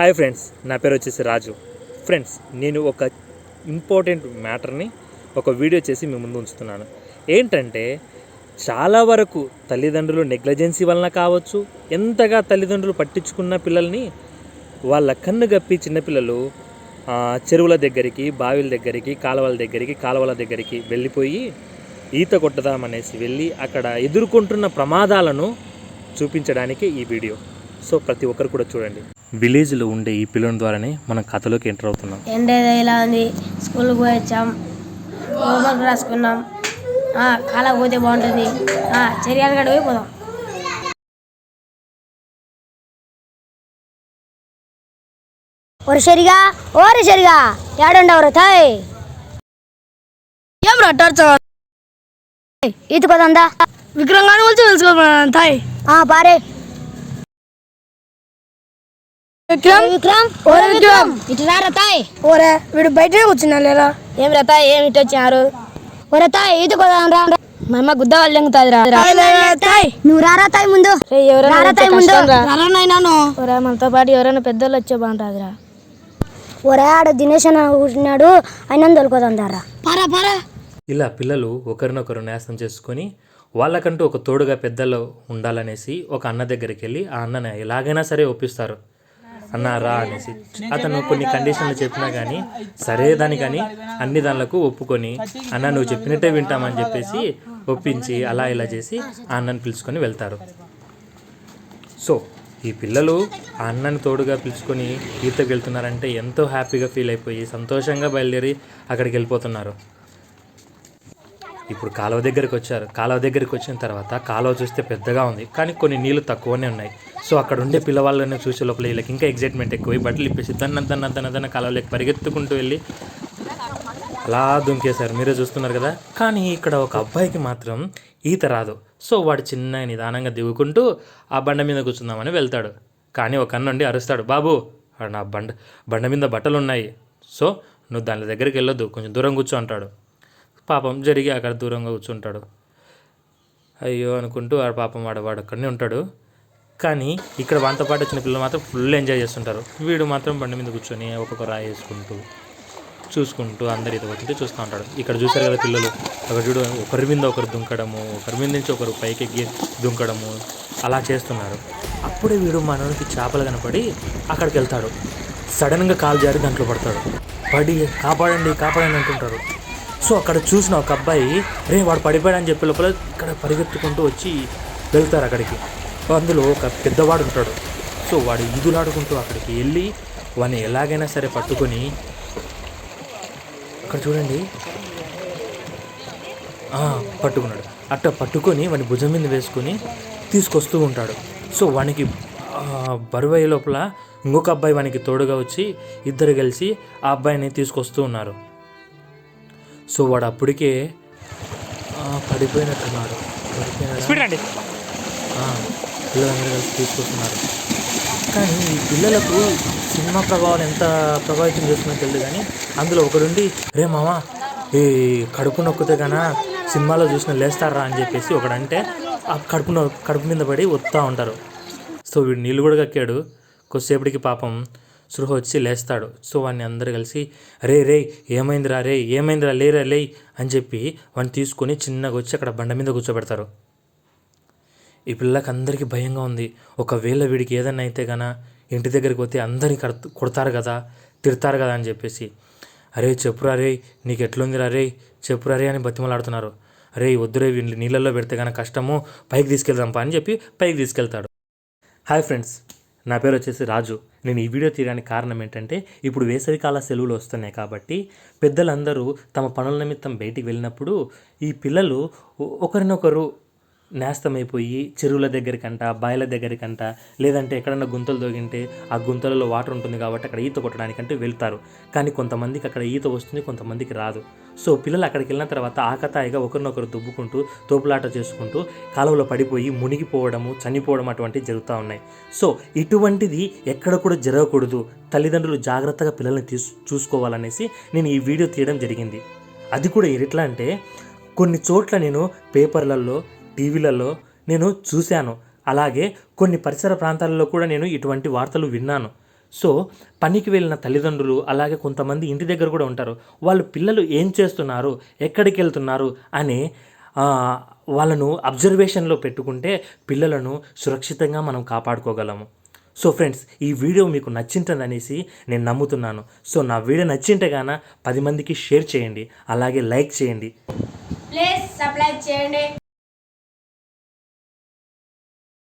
Hi friends నా పేరు వచ్చేసి రాజు. ఫ్రెండ్స్ నేను ఒక ఇంపార్టెంట్ మ్యాటర్ని ఒక వీడియో చేసి మీ ముందు ఉంచుతున్నాను. ఏంటంటే చాలా వరకు తల్లిదండ్రులు నెగ్లజెన్సీ వలన కావచ్చు ఎంతగా తల్లిదండ్రులు పట్టించుకున్న పిల్లల్ని వాళ్ళ కన్ను గప్పి చిన్నపిల్లలు చెరువుల దగ్గరికి బావిల దగ్గరికి కాలువల దగ్గరికి కాలువల దగ్గరికి వెళ్ళిపోయి ఈత కొట్టదామనేసి వెళ్ళి అక్కడ ఎదుర్కొంటున్న ప్రమాదాలను చూపించడానికి ఈ వీడియో. సో ప్రతి ఒక్కరు కూడా చూడండి. విలేజ్లో ఉండే ఈ పిల్లల ద్వారానే మనం కథలోకి ఎంటర్ అవుతున్నాం. ఎండేదో ఇలా ఉంది. స్కూల్కి పోయి వచ్చాం. హోంవర్క్ రాసుకున్నాం. ఆ, కాలా పోతే బాగుంటుంది. ఆ, చర్యాల గడ పోయి పోదాం. ఒరి సరిగా ఓరి సరిగా ఏడుండవరు థాయ్ ఏం రట్టారు ఈత పదందా? విక్రమాన్ని వచ్చి తెలుసుకోమన్నాను తాయ్. ఆ పారే. విక్రమ్? విక్రమ్. ఓరే విక్రమ్. ఇటు రారా తాయ్ ఓరే వీడు బయటనే కూర్చున్నా లేరా ఏం రతా ఏం ఇటు వచ్చారు? ఒరే తాయ్ ఈత పదం రా మా అమ్మ గుద్ద వాళ్ళు ఎంగుతాది రా తాయ్ నువ్వు ముందు. రే ఎవరైనా రారా వచ్చే తాయ్ ముందు. కష్టం రా. ఒరే మనతో పాటు ఎవరైనా పెద్దోళ్ళు వచ్చే బాగుంటుందిరా ఒరే ఆడ దినేష్ అన్న కూర్చున్నాడు ఆయన తోలుకోదాం దారా పారా పారా. ఇలా పిల్లలు ఒకరినొకరు నేస్తం చేసుకొని వాళ్ళకంటూ ఒక తోడుగా పెద్దలు ఉండాలనేసి ఒక అన్న దగ్గరికి వెళ్ళి ఆ అన్నని ఎలాగైనా సరే ఒప్పిస్తారు. అన్నారా అనేసి. అతను కొన్ని కండిషన్లు చెప్పినా కానీ సరే దాని కానీ అన్ని దానిలకు ఒప్పుకొని అన్న నువ్వు చెప్పినట్టే వింటామని చెప్పేసి ఒప్పించి అలా ఇలా చేసి ఆ అన్నని పిలుచుకొని వెళ్తారు. సో ఈ పిల్లలు ఆ అన్నని తోడుగా పిలుచుకొని ఈతకు వెళ్తున్నారంటే ఎంతో హ్యాపీగా ఫీల్ అయిపోయి సంతోషంగా బయలుదేరి అక్కడికి వెళ్ళిపోతున్నారు. ఇప్పుడు కాలువ దగ్గరికి వచ్చారు. కాలువ దగ్గరికి వచ్చిన తర్వాత కాలువ చూస్తే పెద్దగా ఉంది. కానీ కొన్ని నీళ్ళు తక్కువనే ఉన్నాయి. సో అక్కడ ఉండే పిల్లవాళ్ళని చూసే లోపల వీళ్ళకి ఇంకా ఎగ్జైట్మెంట్ ఎక్కువ బట్టలు ఇప్పేసి దన్న దన్న దన్న దన్న కాలువలోకి పరిగెత్తుకుంటూ వెళ్ళి అలా దుంకేశారు. మీరే చూస్తున్నారు కదా? కానీ ఇక్కడ ఒక అబ్బాయికి మాత్రం ఈత రాదు. సో వాడు చిన్న నిదానంగా దిగుకుంటూ ఆ బండ మీద కూర్చుందామని వెళ్తాడు. కానీ ఒక అన్నుండి అరుస్తాడు బాబు ఆడ నా బండ బండ మీద బట్టలు ఉన్నాయి సో నువ్వు దాని దగ్గరికి వెళ్ళొద్దు. కొంచెం దూరం కూర్చో అంటాడు. పాపం జరిగి అక్కడ దూరంగా కూర్చుంటాడు. అయ్యో అనుకుంటూ వాడు పాపం వాడు వాడు అక్కడనే ఉంటాడు. కానీ ఇక్కడ వాంతో పాటు వచ్చిన పిల్లలు మాత్రం ఫుల్ ఎంజాయ్ చేస్తుంటారు. వీడు మాత్రం బండి మీద కూర్చొని ఒక్కొక్క రాయి వేసుకుంటూ చూసుకుంటూ అందరు ఇది చూస్తూ ఉంటాడు. ఇక్కడ చూసారు కదా పిల్లలు అక్కడ చూడు ఒకరి మీద ఒకరు దుంకడము ఒకరి మీద నుంచి ఒకరు పైకి ఎక్కి దుంకడము అలా చేస్తున్నారు. అప్పుడే వీడు మనకి చేపలు కనపడి అక్కడికి వెళ్తాడు. సడన్గా కాలు జారి దాంట్లో పడతాడు. పడి కాపాడండి కాపాడండి అంటుంటారు. సో అక్కడ చూసిన ఒక అబ్బాయి రే వాడు పడిపోయాడని చెప్పే లోపల ఇక్కడ పరిగెత్తుకుంటూ వచ్చి వెళ్తారు అక్కడికి. అందులో ఒక పెద్దవాడు ఉంటాడు. సో వాడు ఈదులాడుకుంటూ అక్కడికి వెళ్ళి వాడిని ఎలాగైనా సరే పట్టుకొని అక్కడ చూడండి. పట్టుకున్నాడు. అట్ట పట్టుకొని వాని భుజం మీద వేసుకొని తీసుకొస్తూ ఉంటాడు. సో వానికి బరువు అయ్యే లోపల ఇంకొక అబ్బాయి వానికి తోడుగా వచ్చి ఇద్దరు కలిసి ఆ అబ్బాయిని తీసుకొస్తూ ఉన్నారు. సో వాడు అప్పటికే ఆ, పడిపోయినట్టున్నాడు. పడిపోయినాడా? ఆ, పిల్లలందరూ కలిసి తీసుకొస్తున్నారు. కానీ ఈ పిల్లలకు సినిమా ప్రభావం ఎంత ప్రభావితం చేస్తుందో తెలియదు కానీ అందులో ఒకడుండి రే మామ ఈ కడుపు నొక్కితే కన్నా సినిమాలో చూసిన లేస్తారా అని చెప్పేసి ఒకడంటే ఆ కడుపు కడుపు మీద పడి వస్తూ ఉంటారు. సో వీడు నీళ్ళు కూడా కక్కాడు. కొద్దిసేపటికి పాపం సృహ వచ్చి లేస్తాడు. సో వాడిని అందరు కలిసి రే రే ఏమైందిరా రే ఏమైందిరా లేరా లే అని చెప్పి వాడిని తీసుకొని చిన్నగా వచ్చి అక్కడ బండ మీద కూర్చోబెడతారు. ఈ పిల్లకి అందరికీ భయంగా ఉంది. ఒకవేళ వీడికి ఏదైనా అయితే గన ఇంటి దగ్గరికి పోతే అందరిని కడత కొడతారు కదా తిడతారు కదా అని చెప్పేసి. అరే చెప్పురా రే నీకు ఎట్లుందిరా రే చెప్పురా రే అని బతిమలాడుతున్నారు. అరే వద్దురే వీళ్ళు నీళ్ళల్లో పెడితే కనుక కష్టము పైకి తీసుకెళ్దాంపా అని చెప్పి పైకి తీసుకెళ్తాడు. Hi friends. నా పేరు వచ్చేసి రాజు. నేను ఈ వీడియో తీయడానికి కారణం ఏంటంటే ఇప్పుడు వేసవికాల సెలవులు వస్తున్నాయి కాబట్టి పెద్దలందరూ తమ పనుల నిమిత్తం బయటికి వెళ్ళినప్పుడు ఈ పిల్లలు ఒకరినొకరు నేస్తమైపోయి చెరువుల దగ్గరికంట బాయిల దగ్గరికంట లేదంటే ఎక్కడన్నా గుంతలు దొగింటే ఆ గుంతలలో వాటర్ ఉంటుంది కాబట్టి అక్కడ ఈత కొట్టడానికంటూ వెళ్తారు. కానీ కొంతమందికి అక్కడ ఈత వస్తుంది కొంతమందికి రాదు. సో పిల్లలు అక్కడికి వెళ్ళిన తర్వాత ఆకతాయిగా ఒకరినొకరు దుబ్బుకుంటూ తోపులాట చేసుకుంటూ కాలువలో పడిపోయి మునిగిపోవడము చనిపోవడం అటువంటివి జరుగుతూ ఉన్నాయి. సో ఇటువంటిది ఎక్కడ కూడా జరగకూడదు. తల్లిదండ్రులు జాగ్రత్తగా పిల్లల్ని తీసు చూసుకోవాలనేసి నేను ఈ వీడియో తీయడం జరిగింది. అది కూడా ఎట్లా అంటే కొన్ని చోట్ల నేను పేపర్లలో టీవీలలో నేను చూశాను. అలాగే కొన్ని పరిసర ప్రాంతాలలో కూడా నేను ఇటువంటి వార్తలు విన్నాను. సో పనికి వెళ్ళిన తల్లిదండ్రులు అలాగే కొంతమంది ఇంటి దగ్గర కూడా ఉంటారు. వాళ్ళు పిల్లలు ఏం చేస్తున్నారు? ఎక్కడికి వెళ్తున్నారు? అని వాళ్ళను అబ్జర్వేషన్లో పెట్టుకుంటే పిల్లలను సురక్షితంగా మనం కాపాడుకోగలము. సో ఫ్రెండ్స్ ఈ వీడియో మీకు నచ్చింటుందనేసి నేను నమ్ముతున్నాను. సో నా వీడియో నచ్చింటే గాన పది మందికి షేర్ చేయండి. అలాగే లైక్ చేయండి. ప్లీజ్ సప్లై చేయండి.